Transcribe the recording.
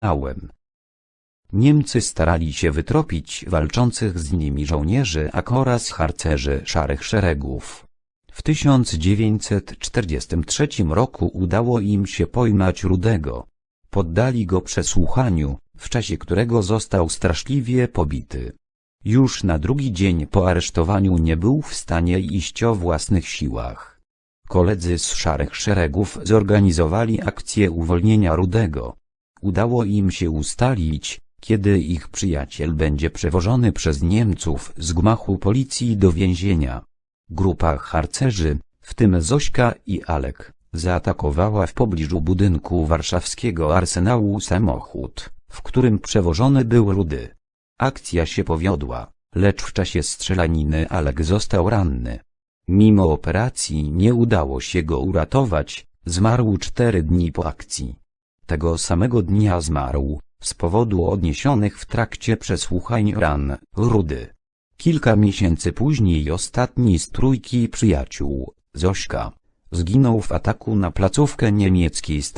Ałem. Niemcy starali się wytropić walczących z nimi żołnierzy oraz harcerzy szarych szeregów. W 1943 roku udało im się pojmać Rudego. Poddali go przesłuchaniu, w czasie którego został straszliwie pobity. Już na drugi dzień po aresztowaniu nie był w stanie iść o własnych siłach. Koledzy z szarych szeregów zorganizowali akcję uwolnienia Rudego. Udało im się ustalić, kiedy ich przyjaciel będzie przewożony przez Niemców z gmachu policji do więzienia. Grupa harcerzy, w tym Zośka i Alek, zaatakowała w pobliżu budynku warszawskiego arsenału samochód, w którym przewożony był Rudy. Akcja się powiodła, lecz w czasie strzelaniny Alek został ranny. Mimo operacji nie udało się go uratować, zmarł cztery dni po akcji. Tego samego dnia zmarł, z powodu odniesionych w trakcie przesłuchań ran, Rudy. Kilka miesięcy później ostatni z trójki przyjaciół, Zośka, zginął w ataku na placówkę niemieckiej straży